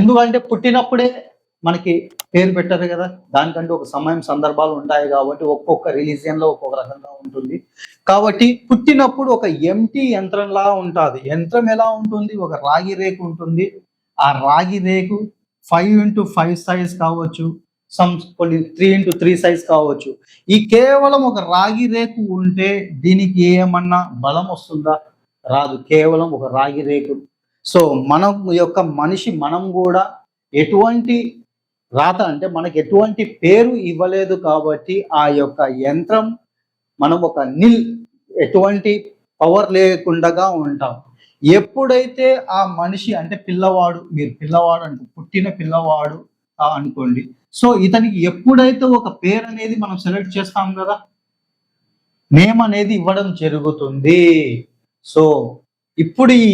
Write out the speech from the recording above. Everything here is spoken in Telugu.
ఎందుకంటే పుట్టినప్పుడే మనకి పేరు పెట్టారు కదా. దానికంటే ఒక సమయం సందర్భాలు ఉంటాయి కాబట్టి ఒక్కొక్క రిలీజియన్లో ఒక్కొక్క రకంగా ఉంటుంది. కాబట్టి పుట్టినప్పుడు ఒక ఎంటీ యంత్రంలా ఉంటుంది. యంత్రం ఎలా ఉంటుంది? ఒక రాగి రేకు ఉంటుంది. ఆ రాగి రేకు ఫైవ్ ఇంటూ ఫైవ్ సైజ్ కావచ్చు. సమ్ కొన్ని త్రీ ఇంటూ త్రీ సైజ్ కావచ్చు. ఈ కేవలం ఒక రాగి రేకు ఉంటే దీనికి ఏమన్నా బలం వస్తుందా? రాదు. కేవలం ఒక రాగి రేకు సో మనం యొక్క మనిషి మనం కూడా ఎటువంటి రాత అంటే మనకు ఎటువంటి పేరు ఇవ్వలేదు కాబట్టి ఆ యొక్క యంత్రం మనం ఒక నిల్ ఎటువంటి పవర్ లేకుండా ఉంటాం. ఎప్పుడైతే ఆ మనిషి అంటే పిల్లవాడు మీరు పిల్లవాడు అంటే పుట్టిన పిల్లవాడు అనుకోండి. సో ఇతనికి ఎప్పుడైతే ఒక పేరు అనేది మనం సెలెక్ట్ చేస్తాం కదా నేమ్ అనేది ఇవ్వడం జరుగుతుంది. సో ఇప్పుడు ఈ